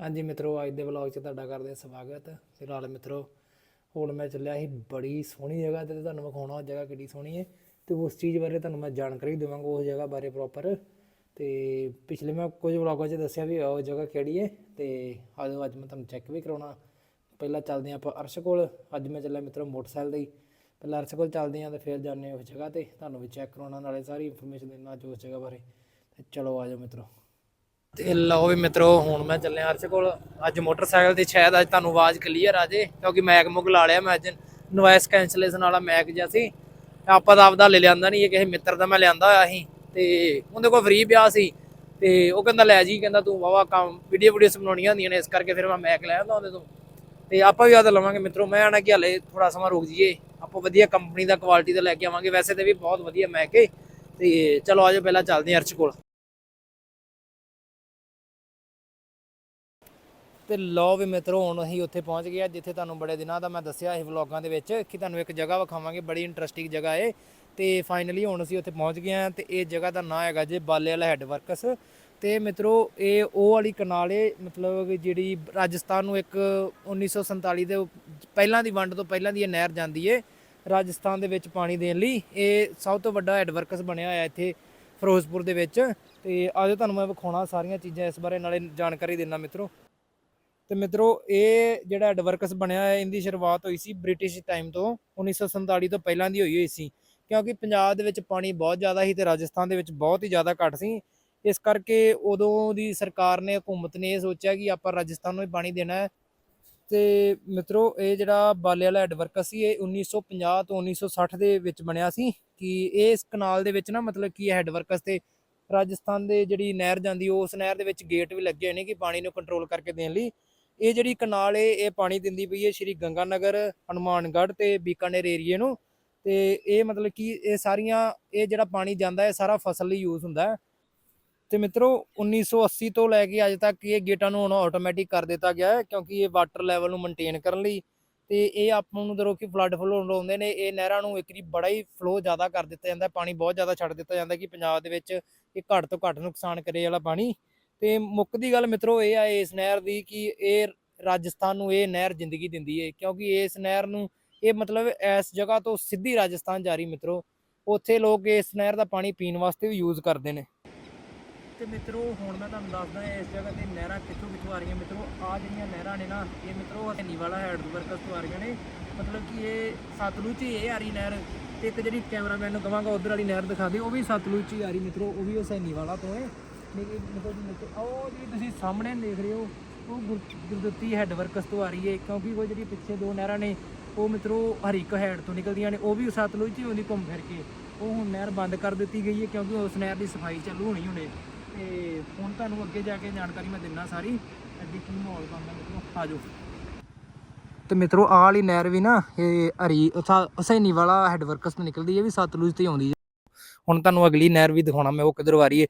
ਹਾਂਜੀ ਮਿੱਤਰੋ, ਅੱਜ ਦੇ ਵਲੌਗ 'ਚ ਤੁਹਾਡਾ ਕਰਦੇ ਸਵਾਗਤ। ਤੇ ਨਾਲ ਮਿੱਤਰੋ, ਹੁਣ ਮੈਂ ਚੱਲਿਆ ਸੀ ਬੜੀ ਸੋਹਣੀ ਜਗ੍ਹਾ ਤੇ ਤੁਹਾਨੂੰ ਵਿਖਾਉਣਾ ਉਹ ਜਗ੍ਹਾ ਕਿੱਡੀ ਸੋਹਣੀ ਹੈ ਤੇ ਉਸ ਚੀਜ਼ ਬਾਰੇ ਤੁਹਾਨੂੰ ਮੈਂ ਜਾਣਕਾਰੀ ਦੇਵਾਂਗਾ ਉਸ ਜਗ੍ਹਾ ਬਾਰੇ ਪ੍ਰੋਪਰ ਤੇ ਪਿਛਲੇ ਮੈਂ ਕੁਝ ਵਲੌਗਾਂ 'ਚ ਦੱਸਿਆ ਵੀ ਉਹ ਜਗ੍ਹਾ ਕਿਹੜੀ ਹੈ ਤੇ ਆਜੋ ਅੱਜ ਮੈਂ ਤੁਹਾਨੂੰ ਚੈੱਕ ਵੀ ਕਰਾਉਣਾ। ਪਹਿਲਾਂ ਚੱਲਦੇ ਹਾਂ ਆਪਾਂ ਅਰਸ਼ ਕੋਲ। ਅੱਜ ਮੈਂ ਚੱਲਿਆ ਮਿੱਤਰੋ ਮੋਟਰਸਾਈਕਲ ਦੇ ਪਹਿਲਾਂ ਅਰਸ਼ ਕੋਲ ਚੱਲਦੇ ਹਾਂ ਤੇ ਫਿਰ ਜਾਂਦੇ ਉਸ ਜਗ੍ਹਾ ਤੇ। ਤੁਹਾਨੂੰ ਵੀ ਚੈੱਕ ਕਰਾਉਣਾ, ਨਾਲੇ ਸਾਰੀ ਇਨਫੋਰਮੇਸ਼ਨ ਦੇਣਾ ਜੋ ਉਸ ਜਗ੍ਹਾ ਬਾਰੇ। ਤੇ ਚਲੋ ਆਜੋ ਮਿੱਤਰੋ। ਤੇ ਲਓ ਵੀ ਮਿੱਤਰੋ, ਹੁਣ ਮੈਂ ਚੱਲਿਆ ਅਰਸ਼ ਕੋਲ। ਅੱਜ ਮੋਟਰਸਾਈਕਲ ਤੇ ਸ਼ਾਇਦ ਅੱਜ ਤੁਹਾਨੂੰ ਆਵਾਜ਼ ਕਲੀਅਰ ਆ ਜੇ, ਕਿਉਂਕਿ ਮੈਕ ਮੁਕ ਲਾ ਲਿਆ ਮੈਂ ਅੱਜ। ਨੋਇਸ ਕੈਂਸਲੇਸ਼ਨ ਵਾਲਾ ਮੈਕ ਜਿਹਾ ਸੀ। ਆਪਾਂ ਤਾਂ ਆਪਦਾ ਲੈ ਲਿਆਂਦਾ ਨਹੀਂ ਇਹ ਕਿਸੇ ਮਿੱਤਰ ਦਾ ਮੈਂ ਲਿਆਂਦਾ ਹੋਇਆ ਸੀ। ਤੇ ਉਹਦੇ ਕੋਲ ਫ੍ਰੀ ਪਿਆ ਸੀ। ਤੇ ਉਹ ਕਹਿੰਦਾ, ਲੈ ਜੀ, ਕਹਿੰਦਾ, ਤੂੰ ਵਾਵਾ ਕੰਮ ਵੀਡੀਓ ਵੀਡੀਓਸ ਬਣਾਉਣੀਆਂ ਹੁੰਦੀਆਂ ਨੇ, ਇਸ ਕਰਕੇ ਫਿਰ ਮੈਂ ਮੈਕ ਲੈ ਆਉਂਦਾ ਉਹਦੇ ਤੋਂ। ਤੇ ਆਪਾਂ ਵੀ ਯਾਦ ਲਵਾਂਗੇ ਮਿੱਤਰੋ। ਮੈਂ ਆਣਾ ਕਿ ਹਲੇ ਥੋੜਾ ਸਮਾਂ ਰੁਕ ਜਾਈਏ। ਆਪਾਂ ਵਧੀਆ ਕੰਪਨੀ ਦਾ ਕੁਆਲਿਟੀ ਦਾ ਲੈ ਕੇ ਆਵਾਂਗੇ। ਵੈਸੇ ਤੇ ਵੀ ਬਹੁਤ ਵਧੀਆ ਮੈਕ ਹੈ ਤੇ ਚਲੋ ਆਜੋ ਪਹਿਲਾਂ ਚੱਲਦੇ ਹਾਂ ਅਰਸ਼ ਕੋਲ। ਤੇ ਲਓ ਵੀ ਮਿੱਤਰੋ, ਹੁਣ ਅਸੀਂ ਉੱਥੇ ਪਹੁੰਚ ਗਏ ਆ, ਜਿੱਥੇ ਤੁਹਾਨੂੰ ਬੜੇ ਦਿਨਾਂ ਦਾ ਮੈਂ ਦੱਸਿਆ ਸੀ ਵਲੌਗਾਂ ਦੇ ਵਿੱਚ ਕਿ ਤੁਹਾਨੂੰ ਇੱਕ ਜਗ੍ਹਾ ਵਿਖਾਵਾਂਗੇ, ਬੜੀ ਇੰਟਰਸਟਿੰਗ ਜਗ੍ਹਾ ਏ। ਤੇ ਫਾਈਨਲੀ ਹੁਣ ਅਸੀਂ ਉੱਥੇ ਪਹੁੰਚ ਗਏ ਆ ਤੇ ਇਹ ਜਗ੍ਹਾ ਦਾ ਨਾਂ ਹੈਗਾ ਜੇ ਬਾਲੇ ਵਾਲਾ ਹੈੱਡ ਵਰਕਸ ਤੇ ਮਿੱਤਰੋ, ਇਹ ਉਹ ਵਾਲੀ ਕਨਾਲ ਏ, ਮਤਲਬ ਜਿਹੜੀ ਰਾਜਸਥਾਨ ਨੂੰ ਇੱਕ 1947 ਦੇ ਪਹਿਲਾਂ ਦੀ ਵੰਡ ਤੋਂ ਪਹਿਲਾਂ ਦੀ ਇਹ ਨਹਿਰ ਜਾਂਦੀ ਏ, ਰਾਜਸਥਾਨ ਦੇ ਵਿੱਚ ਪਾਣੀ ਦੇਣ ਲਈ। ਇਹ ਸਭ ਤੋਂ ਵੱਡਾ ਹੈੱਡ ਵਰਕਸ ਬਣਿਆ ਹੋਇਆ ਇੱਥੇ ਫਿਰੋਜ਼ਪੁਰ ਦੇ ਵਿੱਚ। ਤੇ ਆਜੋ ਤੁਹਾਨੂੰ ਮੈਂ ਵਿਖਾਉਣਾ ਸਾਰੀਆਂ ਚੀਜ਼ਾਂ ਇਸ ਬਾਰੇ, ਨਾਲੇ ਜਾਣਕਾਰੀ ਦੇਣਾ ਮਿੱਤਰੋ। ਤੇ ਮਿੱਤਰੋ, ਇਹ ਜਿਹੜਾ ਐਡਵਰਕਸ ਬਣਿਆ ਹੈ ਇਹਦੀ ਸ਼ੁਰੂਆਤ ਹੋਈ ਸੀ ਬ੍ਰਿਟਿਸ਼ ਟਾਈਮ ਤੋਂ 1947 ਤੋਂ ਪਹਿਲਾਂ ਦੀ ਹੋਈ ਹੋਈ ਸੀ। ਕਿਉਂਕਿ ਪੰਜਾਬ ਦੇ ਵਿੱਚ ਪਾਣੀ ਬਹੁਤ ਜ਼ਿਆਦਾ ਸੀ ਤੇ ਰਾਜਸਥਾਨ ਦੇ ਵਿੱਚ ਬਹੁਤ ਹੀ ਜ਼ਿਆਦਾ ਘੱਟ ਸੀ। ਇਸ ਕਰਕੇ ਉਦੋਂ ਦੀ ਸਰਕਾਰ ਨੇ, ਹਕੂਮਤ ਨੇ ਇਹ ਸੋਚਿਆ ਕਿ ਆਪਾਂ ਰਾਜਸਥਾਨ ਨੂੰ ਹੀ ਪਾਣੀ ਦੇਣਾ ਹੈ। ਤੇ ਮਿੱਤਰੋ, ਇਹ ਜਿਹੜਾ ਬਾਲੇ ਵਾਲਾ ਐਡਵਰਕਸ ਸੀ, ਇਹ 1950 ਤੋਂ 1960 ਦੇ ਵਿੱਚ ਬਣਿਆ ਸੀ। ਕਿ ਇਹ ਇਸ ਕਨਾਲ ਦੇ ਵਿੱਚ ਨਾ, ਮਤਲਬ ਕਿ ਹੈਡਵਰਕਸ ਤੇ ਰਾਜਸਥਾਨ ਦੇ ਜਿਹੜੀ ਨਹਿਰ ਜਾਂਦੀ, ਉਸ ਨਹਿਰ ਦੇ ਵਿੱਚ ਗੇਟ ਵੀ ਲੱਗੇ ਹੋਏ ਨੇ ਕਿ ਪਾਣੀ ਨੂੰ ਕੰਟਰੋਲ ਕਰਕੇ ਦੇਣ ਲਈ। ਇਹ ਜਿਹੜੀ ਕਨਾਲ ਏ ਇਹ ਪਾਣੀ ਦਿੰਦੀ ਪਈ ਹੈ ਸ਼੍ਰੀ ਗੰਗਾ ਨਗਰ ਹਨੂਮਾਨਗੜ੍ਹ ਤੇ ਬੀਕਾਨੇਰ ਏਰੀਏ ਨੂੰ। ਤੇ ਇਹ ਮਤਲਬ ਕਿ ਇਹ ਸਾਰੀਆਂ, ਇਹ ਜਿਹੜਾ ਪਾਣੀ ਜਾਂਦਾ ਹੈ ਸਾਰਾ ਫਸਲ ਲਈ ਯੂਜ਼ ਹੁੰਦਾ ਹੈ। ਤੇ ਮਿੱਤਰੋ 1980 ਤੋਂ ਲੈ ਕੇ ਅੱਜ ਤੱਕ ਇਹ ਗੇਟਾਂ ਨੂੰ ਹੁਣ ਆਟੋਮੈਟਿਕ ਕਰ ਦਿੱਤਾ ਗਿਆ ਹੈ, ਕਿਉਂਕਿ ਇਹ ਵਾਟਰ ਲੈਵਲ ਨੂੰ ਮੇਨਟੇਨ ਕਰਨ ਲਈ। ਤੇ ਇਹ ਆਪਾਂ ਨੂੰ ਜਦੋਂ ਕਿ ਫਲੱਡ ਫਲੋ ਹੁੰਦੇ ਨੇ, ਇਹ ਨਹਿਰਾਂ ਨੂੰ ਇੱਕ ਬੜਾ ਹੀ ਫਲੋ ਜ਼ਿਆਦਾ ਕਰ ਦਿੱਤਾ ਜਾਂਦਾ ਪਾਣੀ ਬਹੁਤ ਜ਼ਿਆਦਾ ਛੱਡ ਦਿੱਤਾ ਜਾਂਦਾ ਕਿ ਪੰਜਾਬ ਦੇ ਵਿੱਚ ਇਹ ਘੱਟ ਤੋਂ ਘੱਟ ਨੁਕਸਾਨ ਕਰੇ ਵਾਲਾ ਪਾਣੀ। ਤੇ ਮੁੱਕਦੀ ਗੱਲ ਮਿੱਤਰੋ ਇਹ ਆ ਇਸ ਨਹਿਰ ਦੀ ਕਿ ਇਹ ਰਾਜਸਥਾਨ ਨੂੰ ਇਹ ਨਹਿਰ ਜ਼ਿੰਦਗੀ ਦਿੰਦੀ ਹੈ ਕਿਉਂਕਿ ਇਸ ਨਹਿਰ ਨੂੰ ਇਹ ਮਤਲਬ ਇਸ ਜਗ੍ਹਾ ਤੋਂ ਸਿੱਧੀ ਰਾਜਸਥਾਨ ਜਾ ਰਹੀ ਮਿੱਤਰੋ, ਉੱਥੇ ਲੋਕ ਇਸ ਨਹਿਰ ਦਾ ਪਾਣੀ ਪੀਣ ਵਾਸਤੇ ਵੀ ਯੂਜ਼ ਕਰਦੇ ਨੇ। ਤੇ ਮਿੱਤਰੋ, ਹੁਣ ਮੈਂ ਤੁਹਾਨੂੰ ਦੱਸਦਾ ਇਸ ਜਗ੍ਹਾ ਤੇ ਨਹਿਰਾਂ ਕਿੱਥੋਂ ਕਿੱਥੋਂ ਆ ਰਹੀਆਂ ਮਿੱਤਰੋ ਆ ਜਿਹੜੀਆਂ ਨਹਿਰਾਂ ਨੇ ਨਾ, ਇਹ ਮਿੱਤਰੋ ਹਨੀ ਵਾਲਾ ਹੈਡ ਵਰਕਸ ਤੋਂ ਆ ਰਹੀਆਂ ਨੇ, ਮਤਲਬ ਕਿ ਇਹ ਸਤਲੁਜ 'ਚ ਹੀ ਇਹ ਆ ਰਹੀ ਨਹਿਰ, ਤੇ ਇੱਕ ਜਿਹੜੀ ਕੈਮਰਾਮੈਨ ਨੂੰ ਕਹਾਂਗਾ ਉਧਰ ਵਾਲੀ ਨਹਿਰ ਦਿਖਾ ਦਿਓ ਉਹ ਵੀ ਸਤਲੁਜ 'ਚ ਹੀ ਆ ਰਹੀ ਮਿੱਤਰੋ, ਉਹ ਵੀ ਉਸ ਹਨੀ ਵਾਲਾ ਤੋਂ ਹੈ ਲੇਕਿਨ ਮਤਲਬ ਕਿ ਉਹ ਜਿਹੜੀ ਤੁਸੀਂ ਸਾਹਮਣੇ ਦੇਖ ਰਹੇ ਹੋ, ਉਹ ਗੁਰ- ਗੁਰਦੁੱਤੀ ਹੈਡ ਵਰਕਸ ਤੋਂ ਆ ਰਹੀ ਹੈ, ਕਿਉਂਕਿ ਉਹ ਜਿਹੜੀ ਪਿੱਛੇ ਦੋ ਨਹਿਰਾਂ ਨੇ, ਉਹ ਮਿੱਤਰੋ ਹਰੀਕ ਹੈਡ ਤੋਂ ਨਿਕਲਦੀਆਂ ਨੇ, ਉਹ ਵੀ ਸਤਲੁਜ 'ਚ ਹੀ ਆਉਂਦੀ ਘੁੰਮ ਫਿਰ ਕੇ। ਉਹ ਹੁਣ ਨਹਿਰ ਬੰਦ ਕਰ ਦਿੱਤੀ ਗਈ ਹੈ, ਕਿਉਂਕਿ ਉਸ ਨਹਿਰ ਦੀ ਸਫ਼ਾਈ ਚਾਲੂ ਹੋਣੀ ਹੁਣੇ। ਤੇ ਹੁਣ ਤੁਹਾਨੂੰ ਅੱਗੇ ਜਾ ਕੇ ਜਾਣਕਾਰੀ ਮੈਂ ਦਿੰਨਾ ਸਾਰੀ, ਅੱਗੇ ਕੀ ਮਾਹੌਲ ਬਣਦਾ ਮਿੱਤਰੋ ਆਜੋ ਤੇ ਮਿੱਤਰੋ, ਆਹ ਵਾਲੀ ਨਹਿਰ ਵੀ ਨਾ, ਇਹ ਹਰੀ ਹਸੈਨੀ ਵਾਲਾ ਹੈਡ ਵਰਕਸ ਤੋਂ ਨਿਕਲਦੀ ਹੈ ਵੀ ਸਤਲੁਜ ਤੇ ਆਉਂਦੀ ਹੈ। ਹੁਣ ਤੁਹਾਨੂੰ ਅਗਲੀ ਨਹਿਰ ਵੀ ਦਿਖਾਉਣਾ, ਮੈਂ ਉਹ ਕਿੱਧਰੋਂ ਆ ਰਹੀ ਹੈ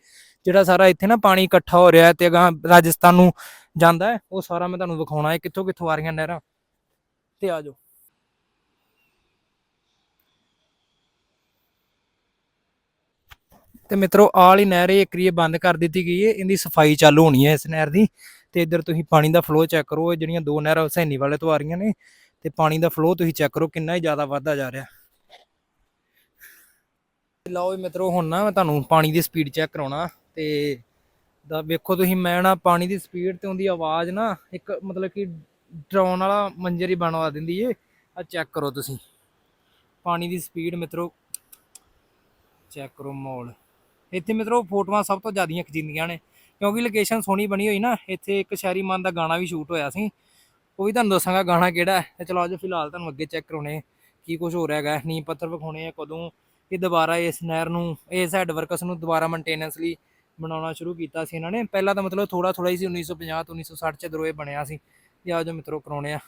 ਜਿਹੜਾ ਸਾਰਾ ਇੱਥੇ ਨਾ ਪਾਣੀ ਇਕੱਠਾ ਹੋ ਰਿਹਾ ਤੇ ਅਗਾਂਹ ਰਾਜਸਥਾਨ ਨੂੰ ਜਾਂਦਾ ਹੈ, ਉਹ ਸਾਰਾ ਮੈਂ ਤੁਹਾਨੂੰ ਵਿਖਾਉਣਾ ਹੈ ਕਿੱਥੋਂ ਕਿੱਥੋਂ ਆ ਰਹੀਆਂ ਨਹਿਰਾਂ। ਤੇ ਆਜੋ ਤੇ ਮਿੱਤਰੋ, ਆਹ ਵਾਲੀ ਨਹਿਰ ਇਹ ਕਰੀਏ ਬੰਦ ਕਰ ਦਿੱਤੀ ਗਈ ਹੈ ਇਹਦੀ ਸਫ਼ਾਈ ਚਾਲੂ ਹੋਣੀ ਹੈ ਇਸ ਨਹਿਰ ਦੀ। ਤੇ ਇੱਧਰ ਤੁਸੀਂ ਪਾਣੀ ਦਾ ਫਲੋ ਚੈੱਕ ਕਰੋ ਜਿਹੜੀਆਂ ਦੋ ਨਹਿਰਾਂ ਹੁਸੈਨੀ ਵਾਲੇ ਤੋਂ ਆ ਰਹੀਆਂ ਨੇ। ਤੇ ਪਾਣੀ ਦਾ ਫਲੋ ਤੁਸੀਂ ਚੈੱਕ ਕਰੋ, ਕਿੰਨਾ ਹੀ ਜ਼ਿਆਦਾ ਵੱਧਦਾ ਜਾ ਰਿਹਾ। ਲਓ ਵੀ ਮਿੱਤਰੋ, ਹੁਣ ਨਾ ਮੈਂ ਤੁਹਾਨੂੰ ਪਾਣੀ ਦੀ ਸਪੀਡ ਚੈੱਕ ਕਰਾਉਣਾ ਤੇ ਦਾ ਵੇਖੋ ਤੁਸੀਂ, ਮੈਂ ਨਾ ਪਾਣੀ ਦੀ ਸਪੀਡ ਤੇ ਉਹਦੀ ਆਵਾਜ਼ ਨਾ ਇੱਕ ਮਤਲਬ ਕਿ ਡਰਾਉਣ ਵਾਲਾ ਮੰਜ਼ਰ ਹੀ ਬਣਵਾ ਦਿੰਦੀ ਏ। ਆ ਚੈੱਕ ਕਰੋ ਤੁਸੀਂ। ਪਾਣੀ ਦੀ ਸਪੀਡ ਮਿੱਤਰੋ ਚੈੱਕ ਕਰੋ ਮੋਲ ਇੱਥੇ ਮਿੱਤਰੋ, ਫੋਟੋਆਂ ਸਭ ਤੋਂ ਜ਼ਿਆਦੀਆਂ ਖਿੱਚੀਆਂ ਨੇ, ਕਿਉਂਕਿ ਲੋਕੇਸ਼ਨ ਸੋਹਣੀ ਬਣੀ ਹੋਈ ਨਾ, ਇੱਥੇ ਇੱਕ ਸ਼ਾਇਰੀ ਮਨ ਦਾ ਗਾਣਾ ਵੀ ਸ਼ੂਟ ਹੋਇਆ ਸੀ। ਉਹ ਵੀ ਤੁਹਾਨੂੰ ਦੱਸਾਂਗਾ ਗਾਣਾ ਕਿਹੜਾ ਹੈ। ਤੇ ਚਲੋ ਆਜੋ ਫਿਲਹਾਲ ਤੁਹਾਨੂੰ ਅੱਗੇ ਚੈੱਕ ਕਰਾਉਣੇ ਕੀ ਕੁਝ ਹੋ ਰਿਹਾ ਹੈਗਾ, ਨੀਂਹ ਪੱਥਰ ਵਿਖਾਉਣੇ ਆ, ਕਦੋਂ ਇਹ ਦੁਬਾਰਾ ਇਸ ਨਹਿਰ ਨੂੰ, ਇਸ ਹੈਡ ਵਰਕਸ ਨੂੰ ਦੁਬਾਰਾ ਮੇਨਟੇਨੈਂਸ ਲਈ ਬਣਾਉਣਾ ਸ਼ੁਰੂ ਕੀਤਾ ਸੀ ਇਹਨਾਂ ਨੇ। ਪਹਿਲਾਂ ਤਾਂ ਮਤਲਬ ਥੋੜਾ ਥੋੜਾ ਹੀ ਸੀ 1950 ਤੋਂ 1960 ਚ ਦਰੋਏ ਬਣਿਆ ਸੀ। ਤੇ ਆਜੋ ਮਿੱਤਰੋ ਕਰਾਉਣੇ ਆ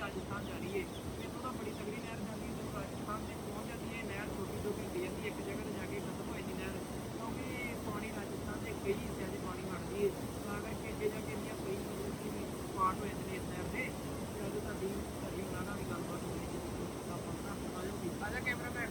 ਰਾਜਸਥਾਨ ਜਾ ਰਹੀ ਹੈ ਇੱਥੋਂ ਤਾਂ ਬੜੀ ਤਗੜੀ ਨਹਿਰ ਜਾਂਦੀ ਹੈ ਜਦੋਂ ਰਾਜਸਥਾਨ ਦੇ ਪਹੁੰਚ ਜਾਂਦੀ ਹੈ ਨਹਿਰ ਛੋਟੀ ਛੋਟੀ ਹੁੰਦੀ ਜਾਂਦੀ ਹੈ ਇੱਕ ਜਗ੍ਹਾ ਤੇ ਜਾ ਕੇ ਖਤਮ ਹੋ ਜਾਂਦੀ ਨਹਿਰ ਕਿਉਂਕਿ ਪਾਣੀ ਰਾਜਸਥਾਨ ਦੇ ਕਈ ਹਿੱਸਿਆਂ 'ਚ ਪਾਣੀ ਵੜਦੀ ਹੈ ਤਾਂ ਕਰਕੇ ਅੱਗੇ ਜਾ ਕੇ ਇੰਨੀਆਂ ਕਈ ਮਤਲਬ ਕਿ ਪਾਰਟ ਹੋ ਜਾਂਦੇ ਨੇ ਇਸ ਨਹਿਰ ਦੇ ਤੇ ਅੱਜ ਤੁਹਾਡੀ ਤੁਹਾਡੀ ਉਹਨਾਂ ਨਾਲ ਵੀ ਗੱਲਬਾਤ ਹੋਣੀ ਹੈ ਆਪਾਂ ਨਾ ਆਜੋ ਆਜਾ ਕੈਮਰਾਮੈਨ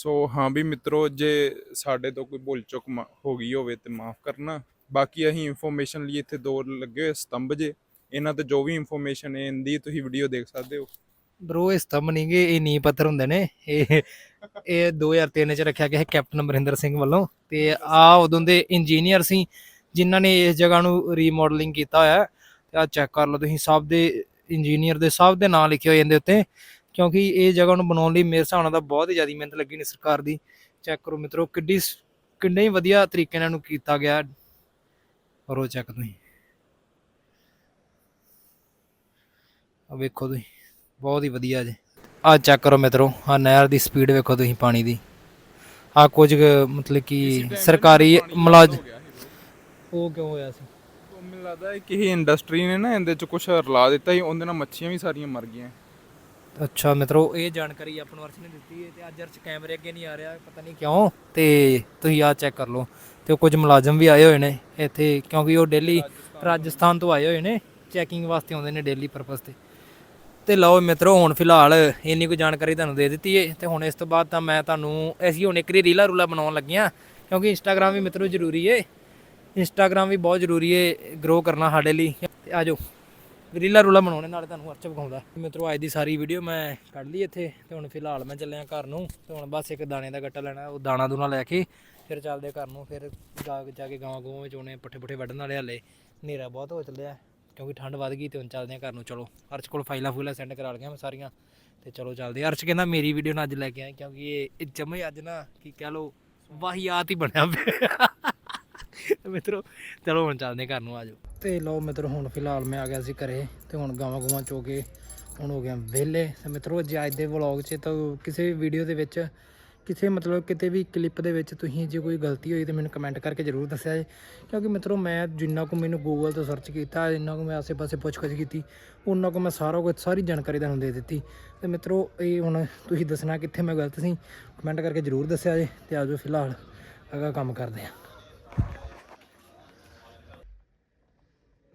ਸੋ ਹਾਂ ਵੀ ਮਿੱਤਰੋ, ਜੇ ਸਾਡੇ ਤੋਂ ਕੋਈ ਭੁੱਲ ਚੁੱਕ ਹੋ ਗਈ ਹੋਵੇ ਤੇ ਮਾਫ ਕਰਨਾ। ਬਾਕੀ ਅਸੀਂ ਇਨਫੋਰਮੇਸ਼ਨ ਲਈ ਇੱਥੇ ਦੋ ਲੱਗੇ ਹੋਏ ਸਤੰਭ ਜੇ। ਇਹਨਾਂ ਤੇ ਜੋ ਵੀ ਇਨਫੋਰਮੇਸ਼ਨ ਹੈ ਇੰਦੀ ਤੁਸੀਂ ਵੀਡੀਓ ਦੇਖ ਸਕਦੇ ਹੋ। ਬ్రో ਇਹ ਸਤੰਭ ਨਹੀਂਗੇ ਇਹ ਨੀ ਪੱਥਰ ਹੁੰਦੇ ਨੇ। ਇਹ ਇਹ 2003 ਚ ਰੱਖਿਆ ਗਿਆ ਹੈ ਕੈਪਟਨ ਅਮਰਿੰਦਰ ਸਿੰਘ ਵੱਲੋਂ। ਤੇ ਆ ਉਦੋਂ ਦੇ ਇੰਜੀਨੀਅਰ ਸੀ, ਜਿਨ੍ਹਾਂ ਨੇ ਇਸ ਜਗ੍ਹਾ ਨੂੰ ਰੀਮਾਡਲਿੰਗ ਕੀਤਾ ਹੋਇਆ। ਤੇ ਆ ਚੈੱਕ ਕਰ ਲਓ ਤੁਸੀਂ, ਸਭ ਦੇ ਇੰਜੀਨੀਅਰ ਦੇ ਸਭ ਦੇ ਨਾਂ ਲਿਖੇ ਹੋਏ ਇਹਦੇ ਉੱਤੇ। ਕਿਉਂਕਿ ਇਹ ਜਗ੍ਹਾ ਨੂੰ ਬਣਾਉਣ ਲਈ ਮੇਰੇ ਹਿਸਾਬ ਨਾਲ ਤਾਂ ਬਹੁਤ ਹੀ ਜ਼ਿਆਦਾ ਮਿਹਨਤ ਲੱਗੀ ਨੇ ਸਰਕਾਰ ਦੀ। ਚੈੱਕ ਕਰੋ ਮਿੱਤਰੋ ਕਿੱਡੀ ਕਿੰਨੇ ਹੀ ਵਧੀਆ ਤਰੀਕੇ ਨਾਲ ਇਹਨੂੰ ਕੀਤਾ ਗਿਆ। ਕਰੋ ਚੈੱਕ ਤੁਸੀਂ। ਆ ਵੇਖੋ ਤੁਸੀਂ ਬਹੁਤ ਹੀ ਵਧੀਆ ਜੀ। ਆ ਚੈੱਕ ਕਰੋ ਮਿੱਤਰੋ ਆ ਨਹਿਰ ਦੀ ਸਪੀਡ ਵੇਖੋ ਤੁਸੀਂ ਪਾਣੀ ਦੀ। ਆ ਕੁਝ ਮਤਲਬ ਕਿ ਸਰਕਾਰੀ ਮੁਲਾਜ਼ ਉਹ ਕਿਉਂ ਹੋਇਆ ਸੀ? ਉਹ ਮੈਨੂੰ ਲੱਗਦਾ ਹੈ ਕਿ ਇਹ ਇੰਡਸਟਰੀ ਨੇ ਨਾ ਇਹਦੇ ਚ ਕੁਝ ਰਲਾ ਦਿੱਤਾ ਸੀ ਉਹਦੇ ਨਾਲ ਮੱਛੀਆਂ ਵੀ ਸਾਰੀਆਂ ਮਰ ਗਈਆਂ। ਅੱਛਾ ਮਿੱਤਰੋ ਇਹ ਜਾਣਕਾਰੀ ਆਪਾਂ ਨੂੰ ਅਰਸ਼ ਨੇ ਦਿੱਤੀ ਹੈ ਤੇ ਅੱਜ ਅਰਸ਼ ਕੈਮਰੇ ਅੱਗੇ ਨਹੀਂ ਆ ਰਿਹਾ ਪਤਾ ਨਹੀਂ ਕਿਉਂ ਤੇ ਤੁਸੀਂ ਆ ਚੈੱਕ ਕਰ ਲਓ। ਤੇ ਕੁਝ ਮੁਲਾਜ਼ਮ ਵੀ ਆਏ ਹੋਏ ਨੇ ਇੱਥੇ ਕਿਉਂਕਿ ਉਹ ਡੇਲੀ ਰਾਜਸਥਾਨ ਤੋਂ ਆਏ ਹੋਏ ਨੇ ਚੈਕਿੰਗ ਵਾਸਤੇ ਆਉਂਦੇ ਨੇ ਡੇਲੀ ਪਰਪਸ ਤੇ। ਤੇ ਲਓ ਮਿੱਤਰੋ ਹੁਣ ਫਿਲਹਾਲ ਇੰਨੀ ਕੁ ਜਾਣਕਾਰੀ ਤੁਹਾਨੂੰ ਦੇ ਦਿੱਤੀ ਏ ਤੇ ਹੁਣ ਇਸ ਤੋਂ ਬਾਅਦ ਤਾਂ ਮੈਂ ਤੁਹਾਨੂੰ ਅਸੀਂ ਹੁਣ ਇੱਕ ਰੀਲਾ ਰੂਲਾ ਬਣਾਉਣ ਲੱਗੀਆਂ ਕਿਉਂਕਿ ਇੰਸਟਾਗ੍ਰam ਵੀ ਮਿੱਤਰੋ ਜ਼ਰੂਰੀ ਏ ਇੰਸਟਾਗ੍ਰam ਵੀ ਬਹੁਤ ਜ਼ਰੂਰੀ ਏ ਗਰੋ ਕਰਨਾ ਸਾਡੇ ਲਈ। ਤੇ ਆਜੋ ਰੀਲਾ ਰੂਲਾ ਬਣਾਉਣੇ, ਨਾਲੇ ਤੁਹਾਨੂੰ ਅਰਚ ਵਿਖਾਉਂਦਾ। ਮਿੱਤਰੋ, ਅੱਜ ਦੀ ਸਾਰੀ ਵੀਡੀਓ ਮੈਂ ਕੱਢ ਲਈ ਇੱਥੇ, ਤੇ ਹੁਣ ਫਿਲਹਾਲ ਮੈਂ ਚੱਲਿਆ ਘਰ ਨੂੰ, ਤੇ ਹੁਣ ਬਸ ਇੱਕ ਦਾਣੇ ਦਾ ਗੱਟਾ ਲੈਣਾ, ਉਹ ਦਾਣਾ ਦੂਣਾ ਲੈ ਕੇ ਫਿਰ ਚੱਲਦੇ ਘਰ ਨੂੰ, ਫਿਰ ਜਾ ਜਾ ਕੇ ਗਾਵਾਂ ਗੂਵਾਂ ਵਿੱਚ ਉਹਨੇ ਪੱਠੇ ਪੁੱਠੇ ਵੱਢਣ ਵਾਲੇ ਹਲੇ। ਹਨੇਰਾ ਬਹੁਤ ਹੋ ਚੱਲਿਆ, ਕਿਉਂਕਿ ਠੰਡ ਵੱਧ ਗਈ ਤੇ ਹੁਣ ਚੱਲਦੇ ਹਾਂ ਘਰ ਨੂੰ। ਚਲੋ, ਅਰਚ ਕੋਲ ਫਾਈਲਾਂ ਫੂਲਾਂ ਸੈਂਡ ਕਰਾ ਲਈਆਂ ਮੈਂ ਸਾਰੀਆਂ, ਤੇ ਚਲੋ ਚੱਲਦੇ ਹਾਂ। ਅਰਚ ਕਹਿੰਦਾ, ਮੇਰੀ ਵੀਡੀਓ ਨਾ ਅੱਜ ਲੈ ਕੇ ਆਏ, ਕਿਉਂਕਿ ਇਹ ਇਹ ਜਮੇ ਅੱਜ ਨਾ, ਕੀ ਕਹਿ ਲੋ ਵਾਹੀਆਤ ਹੀ ਬਣਿਆ ਪਿਆ। ਮਿੱਤਰੋ, ਚਲੋ ਹੁਣ ਚੱਲਦੇ ਹਾਂ ਘਰ ਨੂੰ ਆਜੋ ਤੇ ਲਓ ਮਿੱਤਰ, ਹੁਣ ਫਿਲਹਾਲ ਮੈਂ ਆ ਗਿਆ ਸੀ ਘਰੇ ਤੇ ਹੁਣ ਗਾਵਾਂ ਗੂਵਾਂ ਚੋ ਕੇ ਹੁਣ ਹੋ ਗਿਆ ਵਿਹਲੇ। ਤੇ ਮਿੱਤਰੋ ਜੇ ਅੱਜ ਦੇ ਵਲੌਗ 'ਚ ਤਾਂ ਕਿਸੇ ਵੀ ਵੀਡੀਓ ਦੇ ਵਿੱਚ, ਕਿਸੇ ਮਤਲਬ ਕਿਤੇ ਵੀ ਕਲਿੱਪ ਦੇ ਵਿੱਚ ਤੁਸੀਂ ਜੇ ਕੋਈ ਗਲਤੀ ਹੋਈ ਤਾਂ ਮੈਨੂੰ ਕਮੈਂਟ ਕਰਕੇ ਜ਼ਰੂਰ ਦੱਸਿਆ ਜੇ। ਕਿਉਂਕਿ ਮਿੱਤਰੋ, ਮੈਂ ਜਿੰਨਾ ਕੁ ਮੈਨੂੰ ਗੂਗਲ ਤੋਂ ਸਰਚ ਕੀਤਾ, ਜਿੰਨਾ ਕੁ ਮੈਂ ਆਸੇ-ਪਾਸੇ ਪੁੱਛਗਿੱਛ ਕੀਤੀ ਉਹਨਾਂ ਕੁ ਮੈਂ ਸਾਰਾ ਕੁਝ ਸਾਰੀ ਜਾਣਕਾਰੀ ਤੁਹਾਨੂੰ ਦੇ ਦਿੱਤੀ। ਤੇ ਮਿੱਤਰੋ, ਇਹ ਹੁਣ ਤੁਸੀਂ ਦੱਸਣਾ ਕਿੱਥੇ ਮੈਂ ਗਲਤ ਸੀ ਕਮੈਂਟ ਕਰਕੇ ਜ਼ਰੂਰ ਦੱਸਿਆ ਜੇ। ਤੇ ਆਜੋ ਫਿਲਹਾਲ ਅਗਾ ਕੰਮ ਕਰਦੇ ਆ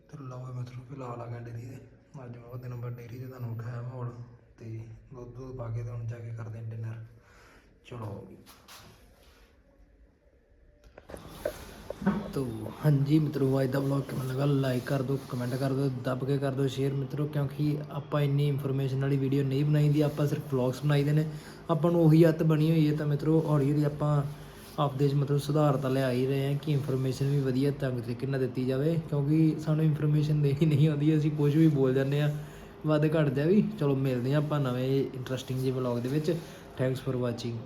ਤੇ ਲਓ ਮਤਲਬ ਫਿਲਹਾਲ ਆ ਗਿਆ ਡੇਰੀ ਦੇ ਅੱਜ ਮੈਂ ਉਹਦੇ ਨੰਬਰ ਡੇਰੀ ਤੇ ਤੁਹਾਨੂੰ ਉਠਾਇਆ ਮੋੜ ਤੇ ਦੁੱਧ ਦੁੱਧ ਪਾ ਕੇ ਤੇ ਹੁਣ ਜਾ ਕੇ ਕਰਦੇ ਹਾਂ ਡਿਨਰ ਚਲੋ ਤੋ ਹਾਂਜੀ ਮਿੱਤਰੋ, ਅੱਜ ਦਾ ਵਲੌਗ ਕਿਵੇਂ ਲੱਗਾ? ਲਾਈਕ ਕਰ ਦਿਓ ਕਮੈਂਟ ਕਰ ਦਿਓ, ਦੱਬ ਕੇ ਕਰ ਦਿਓ ਸ਼ੇਅਰ ਮਿੱਤਰੋ, ਕਿਉਂਕਿ ਆਪਾਂ ਇੰਨੀ ਇਨਫੋਰਮੇਸ਼ਨ ਵਾਲੀ ਵੀਡੀਓ ਨਹੀਂ ਬਣਾਈਦੀ ਆਪਾਂ ਸਿਰਫ ਵਲੌਗਸ ਬਣਾਈਦੇ ਨੇ। ਆਪਾਂ ਨੂੰ ਉਹੀ ਹੱਤ ਬਣੀ ਹੋਈ ਹੈ ਤਾਂ ਮਿੱਤਰੋ ਹੌਲੀ ਹੌਲੀ ਆਪਾਂ ਆਪਦੇ 'ਚ ਮਤਲਬ ਸੁਧਾਰ ਤਾਂ ਲਿਆ ਹੀ ਰਹੇ ਹਾਂ ਕਿ ਇਨਫੋਰਮੇਸ਼ਨ ਵੀ ਵਧੀਆ ਢੰਗ ਤਰੀਕੇ ਨਾਲ ਦਿੱਤੀ ਜਾਵੇ, ਕਿਉਂਕਿ ਸਾਨੂੰ ਇਨਫੋਰਮੇਸ਼ਨ ਦੇਣੀ ਨਹੀਂ ਆਉਂਦੀ, ਅਸੀਂ ਕੁਝ ਵੀ ਬੋਲ ਜਾਂਦੇ ਆ ਵੱਧ ਘੱਟ ਜਾ ਵੀ। ਚਲੋ ਮਿਲਦੇ ਹਾਂ ਆਪਾਂ ਨਵੇਂ ਇੰਟਰਸਟਿੰਗ ਜਿਹੇ ਵਲੌਗ ਦੇ ਵਿੱਚ। Thanks for watching